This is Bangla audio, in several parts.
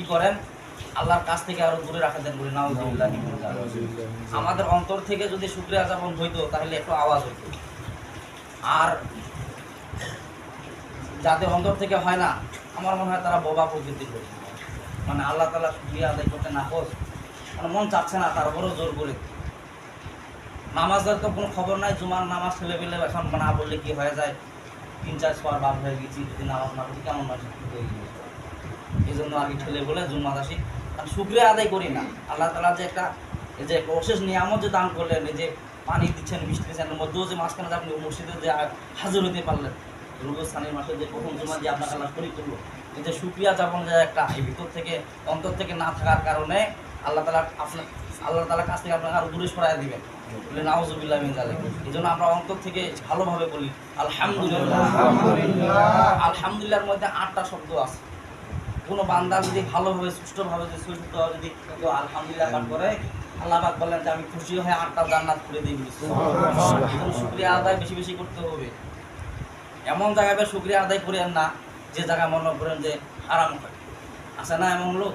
কি করেন? আল্লাহর কাছ থেকে আরও দূরে রাখা দেন বলে নাউজুবিল্লাহ আমাদের অন্তর থেকে যদি শুক্রিয়া যাপন হইতো তাহলে একটু আওয়াজ হইতো। আর যাদের অন্তর থেকে হয় না আমার মনে হয় তারা বোবা প্রকৃতির লোক। মানে আল্লাহ তালা শুক্রিয়া আদায় করতে না হোক মানে মন চাচ্ছে না তারপরেও জোর করে। নামাজের তো কোনো খবর নাই জুমার নামাজ ছেলে পেলে এখন না বললে কি হয়ে যায়? তিন চার ছয় বাপ হয়ে গেছি যদি নামাজ না পড়ি কেমন মানুষ হয়ে? গেছে এই জন্য আগে ঠেলে বলে জুম্মাদ আসি। আর শুক্রিয়া আদায় করি না। আল্লাহ তালা যে একটা এই যে অশেষ নিয়ামত যে দান করলেন এই যে পানি দিচ্ছেন মিষ্টি দিচ্ছেন মধ্যেও যে মাঝখানে আপনি মসজিদে যে হাজির হতে পারলেন রুবস্থানের মাসে যে প্রথম জুমা যে আপনার আল্লাহ শরীর করল। এই যে সুক্রিয়া যাপন যে একটা এই ভিতর থেকে অন্তর থেকে না থাকার কারণে আল্লাহ তালা আপনার আল্লাহ তালার কাছ থেকে আপনাকে আরও দূরে সরাই দিবেন। বলে নাউজুবিল্লাহ মিন জালিক এই জন্য আমরা অন্তর থেকে ভালোভাবে বলি আলহামদুলিল্লাহ। আলহামদুলিল্লাহর মধ্যে আটটা শব্দ আছে। কোনো বান্দা যদি ভালোভাবে সুষ্ঠুভাবে যদি সুষ্ঠুভাবে যদি কেউ আলহামদুলিল্লাহ পাঠ করে আল্লাহ পাক বললেন যে আমি খুশি হয়ে আটটা জান্নাত করে দিই শুক্রিয়া আদায় বেশি বেশি করতে হবে। এমন জায়গায় শুক্রিয়া আদায় করেন না যে জায়গায় মনে করেন যে আরাম খায় আছে না এমন লোক?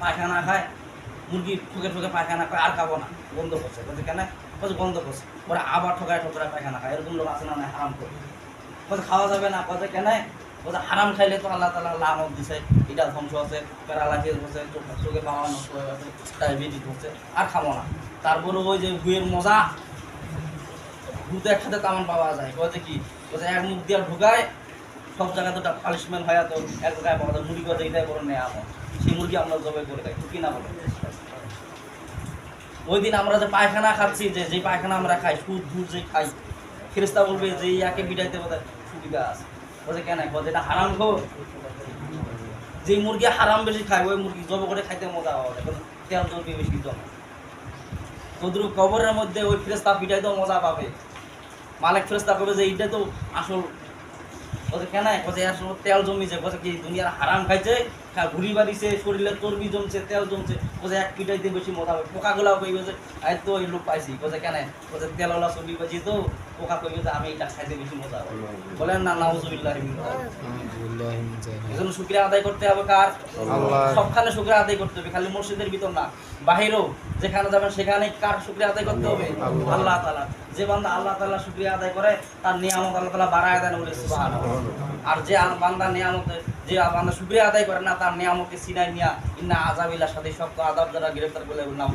পায়খানা খায় মুরগি ঠুকে ঠুকে পায়খানা খায় আর খাব না বন্ধ করছে। বলছে কেন? বলছে বন্ধ করছে। পরে আবার ঠোকায় ঠোকরা পায়খানা খায়। এরকম লোক আছে না না হারাম করে। বলছে খাওয়া যাবে না। বলছে কেন? বলছে হারাম খাইলে তো আল্লাহ তালা লামত দিছে, এটা ধ্বংস আছে প্যারালাইসিস হচ্ছে, চোখ- পাওয়া নষ্ট হয়ে গেছে ডায়াবেটিস হচ্ছে, আর খাব না। তারপরে ওই যে ঘুয়ের মজা, ঘুরতে একসাথে তেমন পাওয়া যায়। বলছে কি? বলছে এক মুখ দিয়ে ঢুকায়, সব জায়গায় তো পালিশমেন্ট হয় তো এক জায়গায় পাওয়া যায়, মুরগি কথা এটাই করে নেয় আমার সেই মুরগি আমরা জবাই করে খাই ঠিক না বলে। ওই দিন আমরা যে পায়খানা খাচ্ছি, যে যে পায়খানা আমরা খাই, সুদ, দুধ যে খাই ফেরেস্তা বলবে যে ইয়াকে বিটাইতে বোধহয় সুবিধা আছে। বলছে, কেন? বলছে, এটা হারাম খো যে মুরগি হারাম বেশি খায়, ওই মুরগি জব করে খাইতে মজা হবে তেল চর্বি বেশি জমা। তোদের কবরের মধ্যে ওই ফ্রেস্তা পিঠাই তো মজা পাবে? মালিক ফ্রেস্তা করবে যে, এইটা তো আসল। বলছে, কেন? বলছে আসল তেল জমিছে। বলছে, কি দুনিয়ার হারাম খাইছে? খা ঘুরি বাড়িছে শরীরে চর্বি জমছে তেল জমছে। এক বেশি মজা হবে। যে আই তো এই লোক পাইছি। কেন? তেলওয়ালা চর্বি বাজি তো। পোকা কইবে যে আমি এটা খাইতে বেশি মজা হবে। বলেন না নাউজুবিল্লাহ এই জন্য শুক্রিয়া আদায় করতে হবে কার? সবখানে শুক্রিয়া আদায় করতে হবে খালি মসজিদের ভিতর না। বাহিরেও যেখানে যাবেন সেখানে কার শুক্রিয়া আদায় করতে হবে? আল্লাহ। তালা যে বান্দা আল্লাহ তালা শুক্রিয়া আদায় করে তার নিয়ামত আল্লাহ তালা বাড়ায় দেন বলে আর যে বান্দা নিয়ামতে যে বান্দা শুক্রিয়া আদায় করে না তার নিয়ামকে সিনাই নিয়া ইন্না আজাবিল্লা সাথে সব আদাব দ্বারা গ্রেফতার করলে নাম